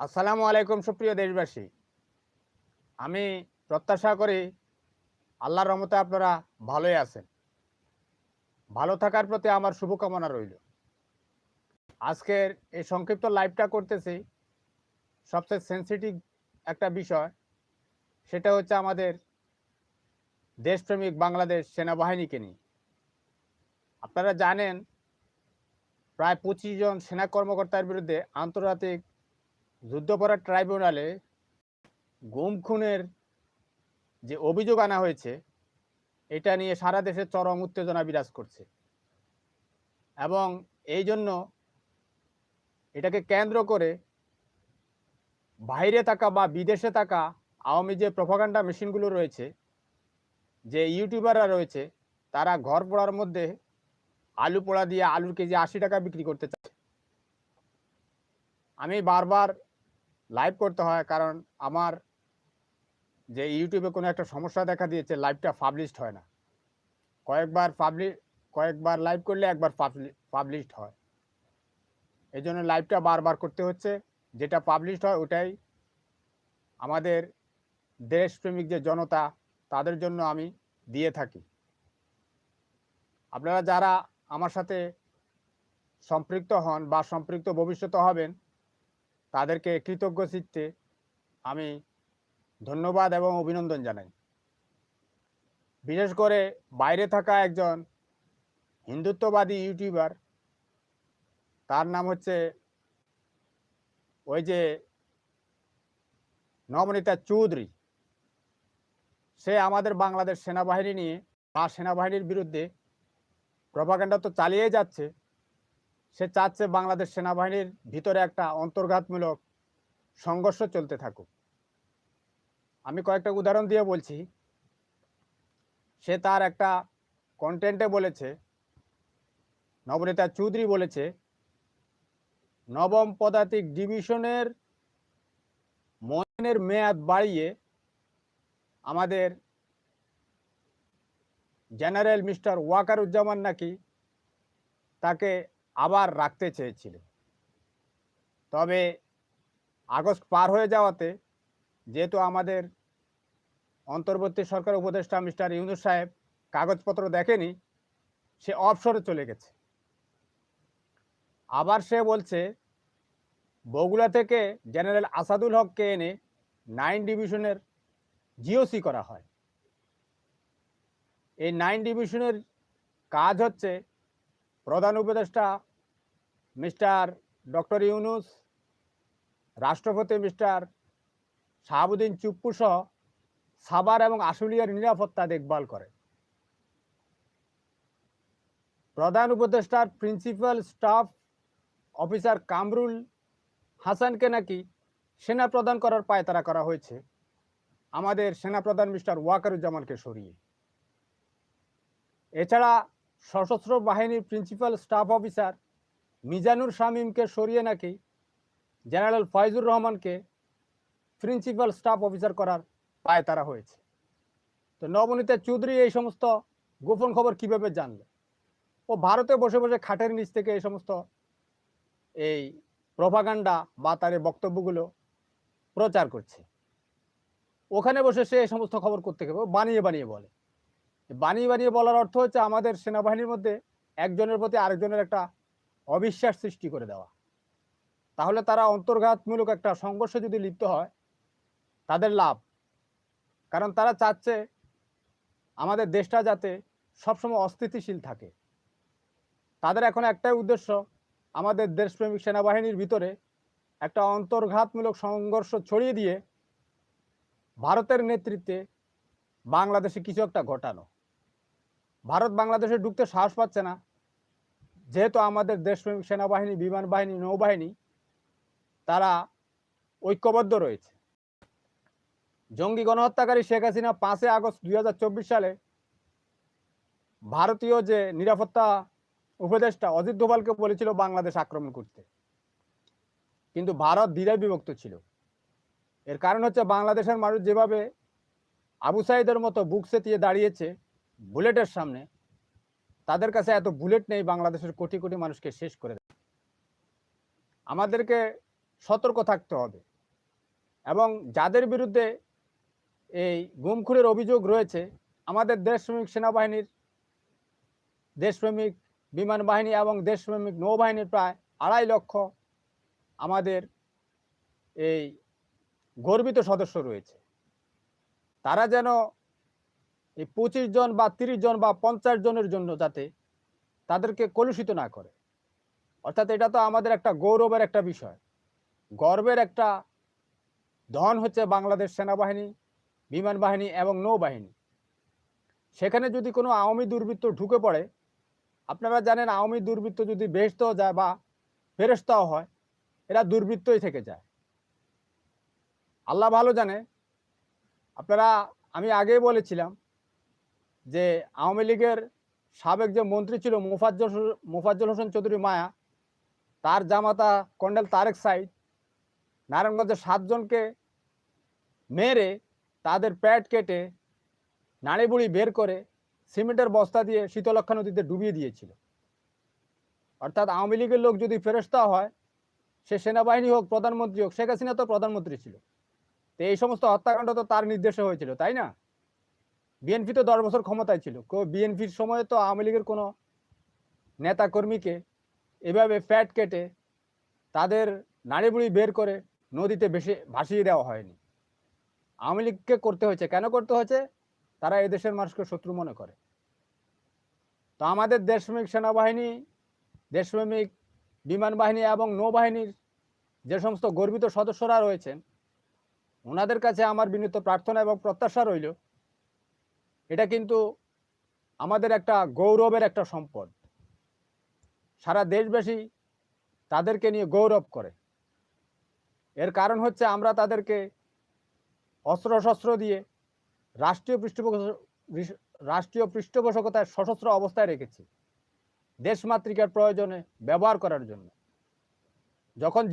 আসসালামু আলাইকুম, সুপ্রিয় দেশবাসী। আমি প্রত্যাশা করি আল্লাহর রহমতে আপনারা ভালোই আছেন। ভালো থাকার প্রতি আমার শুভকামনা রইল। আজকের এই সংক্ষিপ্ত লাইভটা করতেছি সবচেয়ে সেন্সিটিভ একটা বিষয়। সেটা হচ্ছে আমাদের দেশপ্রেমিক বাংলাদেশ সেনাবাহিনীকে নিয়ে। আপনারা জানেন, প্রায় পঁচিশ জন সেনা কর্মকর্তার বিরুদ্ধে আন্তর্জাতিক যুদ্ধপরাধ ট্রাইব্যুনালে গুম খুনের যে অভিযোগ আনা হয়েছে, এটা নিয়ে সারা দেশে চরম উত্তেজনা বিরাজ করছে। এবং এই জন্য এটাকে কেন্দ্র করে বাইরে থাকা বা বিদেশে থাকা আওয়ামী যে প্রভাকাণ্ডা মেশিনগুলো রয়েছে, যে ইউটিউবাররা রয়েছে, তারা ঘর পোড়ার মধ্যে আলু পোড়া দিয়ে আলুর কেজি আশি টাকা বিক্রি করতে চাচ্ছে। আমি বারবার লাইভ করতে হয়, কারণ আমার যে ইউটিউবে কোনো একটা সমস্যা দেখা দিয়েছে লাইভটা পাবলিশড হয় না। কয়েকবার পাবলি কয়েকবার লাইভ করলে একবার পাবলিশড হয়। এই জন্য লাইভটা বারবার করতে হচ্ছে। যেটা পাবলিশড হয়, ওটাই আমাদের দেশপ্রেমিক যে জনতা, তাদের জন্য আমি দিয়ে থাকি। আপনারা যারা আমার সাথে সম্পৃক্ত হন বা সম্পৃক্ত ভবিষ্যতে হবেন তাদেরকে কৃতজ্ঞ চিত্তে আমি ধন্যবাদ এবং অভিনন্দন জানাই। বিশেষ করে বাইরে থাকা একজন হিন্দুত্ববাদী ইউটিউবার, তার নাম হচ্ছে ওই যে নবনীতা চৌধুরী। সে আমাদের বাংলাদেশ সেনাবাহিনী নিয়ে বা সেনাবাহিনীর বিরুদ্ধে প্রভাকাণ্ডা তো চালিয়ে যাচ্ছে। সে চাচ্ছে বাংলাদেশ সেনাবাহিনীর ভিতরে একটা অন্তর্ঘাতমূলক সংঘর্ষ চলতে থাকুক। আমি কয়েকটা উদাহরণ দিয়ে বলছি। সে তার একটা কন্টেন্টে বলেছে, নবনীতা চৌধুরী বলেছে, নবম পদাতিক ডিভিশনের মনের মেয়াদ বাড়িয়ে আমাদের জেনারেল মিস্টার ওয়াকারুজ্জামান নাকি তাকে আবার রাখতে চেয়েছিলেন। তবে আগস্ট পার হয়ে যাওয়াতে যেহেতু আমাদের অন্তর্বর্তী সরকার উপদেষ্টা মিস্টার ইউনুস সাহেব কাগজপত্র দেখেনি, সে অবসরে চলে গেছে। আবার সে বলছে, বগুড়া থেকে জেনারেল আসাদুল হককে এনে নাইন ডিভিশনের জিওসি করা হয়। এই নাইন ডিভিশনের কাজ হচ্ছে প্রধান উপদেষ্টা মিস্টার ডক্টর ইউনুস, রাষ্ট্রপতি মিস্টার শাহাবুদ্দিন চুপ্পু সহ সাবার এবং আশুলিয়ার নিরাপত্তা দেখভাল করে। প্রধান উপদেষ্টার প্রিন্সিপাল স্টাফ অফিসার কামরুল হাসানকে নাকি সেনা প্রদান করার পায়তারা করা হয়েছে। আমাদের সেনাপ্রধান মিস্টার ওয়াকারুজ্জামানকে সরিয়ে। এছাড়া সশস্ত্র বাহিনীর প্রিন্সিপাল স্টাফ অফিসার মিজানুর শামীমকে সরিয়ে নাকি জেনারেল ফয়জুর রহমানকে প্রিন্সিপাল স্টাফ অফিসার করার পায় তারা হয়েছে। তো নবনীতা চৌধুরী এই সমস্ত গোপন খবর কীভাবে জানলে? ও ভারতে বসে বসে খাটের নিচ থেকে এই সমস্ত এই প্রভাগান্ডা বা তার বক্তব্যগুলো প্রচার করছে। ওখানে বসে সে এই সমস্ত খবর করতে গেবে বানিয়ে বানিয়ে বলে। বানিয়ে বানিয়ে বলার অর্থ হচ্ছে আমাদের সেনাবাহিনীর মধ্যে একজনের প্রতি আরেকজনের একটা অবিশ্বাস সৃষ্টি করে দেওয়া। তাহলে তারা অন্তর্ঘাতমূলক একটা সংঘর্ষে যদি লিপ্ত হয়, তাদের লাভ। কারণ তারা চাচ্ছে আমাদের দেশটা যাতে সবসময় অস্থিতিশীল থাকে। তাদের এখন একটাই উদ্দেশ্য, আমাদের দেশপ্রেমিক সেনাবাহিনীর ভিতরে একটা অন্তর্ঘাতমূলক সংঘর্ষ ছড়িয়ে দিয়ে ভারতের নেতৃত্বে বাংলাদেশে কিছু একটা ঘটানো। ভারত বাংলাদেশে ঢুকতে সাহস পাচ্ছে না। যেহেতু আমাদের দেশপ্রেমিক সেনাবাহিনী, বিমান বাহিনী, নৌবাহিনী, তারা ঐক্যবদ্ধ রয়েছে। জঙ্গি গণহত্যাকারী শেখ হাসিনা পাঁচই আগস্ট দুই হাজার চব্বিশ সালে ভারতীয় যে নিরাপত্তা উপদেষ্টা অজিত দোভালকে বলেছিল বাংলাদেশ আক্রমণ করতে। কিন্তু ভারত দ্বিধায় বিভক্ত ছিল। এর কারণ হচ্ছে বাংলাদেশের মানুষ যেভাবে আবু সাইদের মতো বুক সেতিয়ে দাঁড়িয়েছে বুলেটের সামনে তাদের কাছে এত বুলেট নেই বাংলাদেশের কোটি কোটি মানুষকে শেষ করে দেয় আমাদেরকে সতর্ক থাকতে হবে এবং যাদের বিরুদ্ধে এই গুমখুরের অভিযোগ রয়েছে, আমাদের দেশপ্রেমিক সেনাবাহিনীর দেশপ্রেমিক বিমান বাহিনী এবং দেশপ্রেমিক নৌবাহিনীর প্রায় আড়াই লক্ষ আমাদের এই গর্বিত সদস্য রয়েছে। তারা যেন এই পঁচিশ জন বা তিরিশ জন বা পঞ্চাশ জনের জন্য যাতে তাদেরকে কলুষিত না করে। অর্থাৎ এটা তো আমাদের একটা গৌরবের একটা বিষয়। গর্বের একটা ধন হচ্ছে বাংলাদেশ সেনাবাহিনী, বিমান বাহিনী এবং নৌবাহিনী। সেখানে যদি কোনো আওয়ামী দুর্বৃত্ত ঢুকে পড়ে, আপনারা জানেন আওয়ামী দুর্বৃত্ত যদি বেহেস্তাও যায় বা ফেরস্তাও হয়, এরা দুর্বৃত্তই থেকে যায়। আল্লাহ ভালো জানে। আপনারা, আমি আগেই বলেছিলাম যে আওয়ামী লীগের সাবেক যে মন্ত্রী ছিল মুফাজ্জল মুফাজ্জল হোসেন চৌধুরী মায়া, তার জামাতা কর্নেল তারেক সাইদ নারায়ণগঞ্জের সাতজনকে মেরে তাদের প্যাট কেটে নাড়িবুড়ি বের করে সিমেন্টের বস্তা দিয়ে শীতলক্ষা নদীতে ডুবিয়ে দিয়েছিল। অর্থাৎ আওয়ামী লীগের লোক যদি ফেরস্তা হয়, সে সেনাবাহিনী হোক, প্রধানমন্ত্রী হোক, শেখ হাসিনা তো প্রধানমন্ত্রী ছিল। তো এই সমস্ত হত্যাকাণ্ড তো তার নির্দেশে হয়েছিল, তাই না? বিএনপি তো দশ বছর ক্ষমতায় ছিল। বিএনপির সময়ে তো আওয়ামী লীগের কোনো নেতা কর্মীকে এভাবে ফ্যাট কেটে তাদের নাড়িবুড়ি বের করে নদীতে বেশি ভাসিয়ে দেওয়া হয়নি। আওয়ামী লীগকে করতে হয়েছে। কেন করতে হয়েছে? তারা এদেশের মানুষকে শত্রু মনে করে। তো আমাদের দেশপ্রেমিক সেনাবাহিনী, দেশপ্রেমিক বিমান বাহিনী এবং নৌবাহিনীর যে সমস্ত গর্বিত সদস্যরা রয়েছেন, ওনাদের কাছে আমার বিনীত প্রার্থনা এবং প্রত্যাশা রইল এটা কিন্তু আমাদের একটা গৌরবের একটা সম্পদ। সারা দেশবাসী তাদেরকে নিয়ে গৌরব করে। এর কারণ হচ্ছে আমরা তাদেরকে অস্ত্র শস্ত্র দিয়ে রাষ্ট্রীয় পৃষ্ঠপোষক রাষ্ট্রীয় পৃষ্ঠপোষকতায় সশস্ত্র অবস্থায় রেখেছি, দেশমাতৃকার প্রয়োজনে ব্যবহার করার জন্য। যখন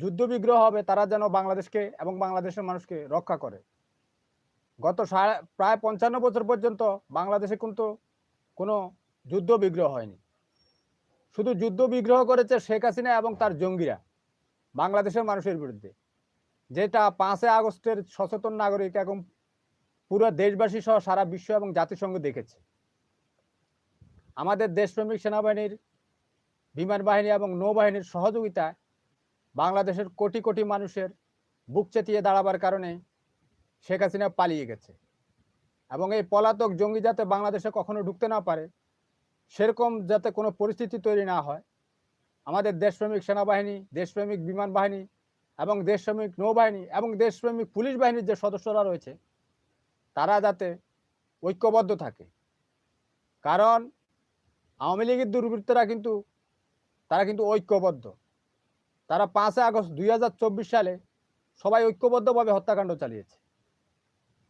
যুদ্ধবিগ্রহ হবে, তারা যেন বাংলাদেশকে এবং বাংলাদেশের মানুষকে রক্ষা করে। গত প্রায় পঞ্চান্ন বছর পর্যন্ত বাংলাদেশে কিন্তু কোনো যুদ্ধ বিগ্রহ হয়নি। শুধু যুদ্ধ বিগ্রহ করেছে শেখ হাসিনা এবং তার জঙ্গিরা, বাংলাদেশের মানুষের বিরুদ্ধে। যেটা পাঁচই আগস্টের সচেতন নাগরিক এবং পুরো দেশবাসী সহ সারা বিশ্ব এবং জাতিসংঘ দেখেছে। আমাদের দেশপ্রেমিক সেনাবাহিনীর, বিমান বাহিনী এবং নৌবাহিনীর সহযোগিতায় বাংলাদেশের কোটি কোটি মানুষের বুক চেতিয়ে দাঁড়াবার কারণে শেখ হাসিনা পালিয়ে গেছে। এবং এই পলাতক জঙ্গি যাতে বাংলাদেশে কখনো ঢুকতে না পারে, সেরকম যাতে কোনো পরিস্থিতি তৈরি না হয়, আমাদের দেশপ্রেমিক সেনাবাহিনী, দেশপ্রেমিক বিমান বাহিনী এবং দেশপ্রেমিক নৌবাহিনী এবং দেশপ্রেমিক পুলিশ বাহিনীর যে সদস্যরা রয়েছে, তারা যাতে ঐক্যবদ্ধ থাকে। কারণ আওয়ামী লীগের দুর্বৃত্তরা কিন্তু, তারা কিন্তু ঐক্যবদ্ধ। তারা পাঁচই আগস্ট দুই হাজার চব্বিশ সালে সবাই ঐক্যবদ্ধভাবে হত্যাকাণ্ড চালিয়েছে।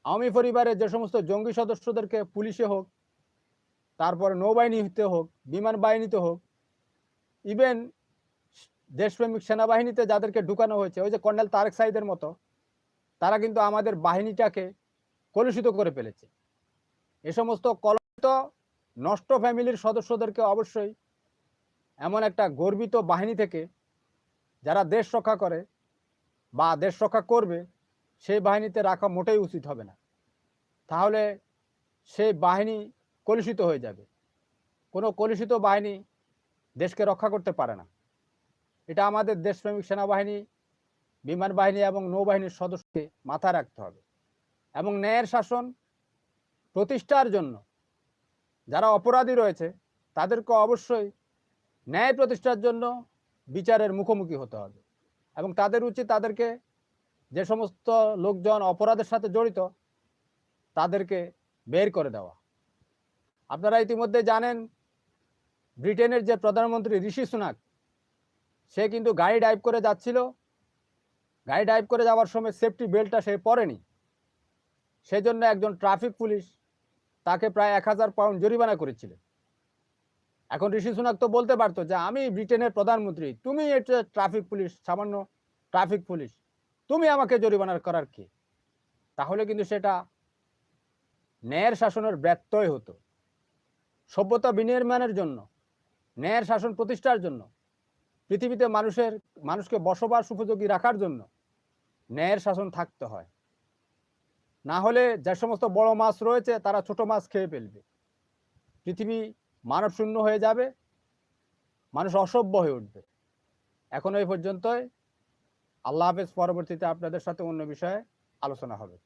আওয়ামী পরিবারের যে সমস্ত জঙ্গি সদস্যদেরকে পুলিশে হোক, তারপরে নৌবাহিনীতে হোক, বিমান বাহিনীতে হোক ইভেন দেশপ্রেমিক সেনাবাহিনীতে যাদেরকে ঢুকানো হয়েছে, ওই যে কর্নেল তারেক সাইদের মতো, তারা কিন্তু আমাদের বাহিনীটাকে কলুষিত করে ফেলেছে। এ সমস্ত কলুষিত, নষ্ট ফ্যামিলির সদস্যদেরকে অবশ্যই এমন একটা গর্বিত বাহিনী থেকে যারা দেশ রক্ষা করে বা দেশ রক্ষা করবে সেই বাহিনীতে রাখা মোটেই উচিত হবে না। তাহলে সেই বাহিনী কলুষিত হয়ে যাবে। কোনো কলুষিত বাহিনী দেশকে রক্ষা করতে পারে না। এটা আমাদের দেশপ্রেমিক সেনাবাহিনী, বিমান বাহিনী এবং নৌবাহিনীর সদস্যকে মাথায় রাখতে হবে এবং ন্যায়ের শাসন প্রতিষ্ঠার জন্য যারা অপরাধী রয়েছে, তাদেরকে অবশ্যই ন্যায় প্রতিষ্ঠার জন্য বিচারের মুখোমুখি হতে হবে এবং তাদের উচিত তাদেরকে যে সমস্ত লোকজন অপরাধের সাথে জড়িত, তাদেরকে বের করে দেওয়া। আপনারা ইতিমধ্যে জানেন, ব্রিটেনের যে প্রধানমন্ত্রী ঋষি সুনাক, সে কিন্তু গাড়ি ড্রাইভ করে যাচ্ছিল। গাড়ি ড্রাইভ করে যাওয়ার সময় সেফটি বেল্টটা সে পরেনি। সেজন্য একজন ট্রাফিক পুলিশ তাকে প্রায় এক হাজার পাউন্ড জরিমানা করেছিলেন এখন ঋষি সুনাক তো বলতে পারতো যে, আমি ব্রিটেনের প্রধানমন্ত্রী, তুমি এটা ট্রাফিক পুলিশ সামান্য ট্রাফিক পুলিশ তুমি আমাকে জরিমানার করার কি? তাহলে কিন্তু সেটা ন্যায়ের শাসনের ব্যত্যয় হতো। সভ্যতা বিনির্মাণের জন্য, ন্যায়ের শাসন প্রতিষ্ঠার জন্য, পৃথিবীতে মানুষের, মানুষকে বসবাস উপযোগী রাখার জন্য ন্যায়ের শাসন থাকতে হয়। না হলে যে সমস্ত বড় মাছ রয়েছে, তারা ছোট মাছ খেয়ে ফেলবে। পৃথিবী মানব শূন্য হয়ে যাবে, মানুষ অসভ্য হয়ে উঠবে। এখন এই পর্যন্তই। আল্লাহ হাফেজ পরবর্তীতে আপনাদের সাথে অন্য বিষয়ে আলোচনা হবে।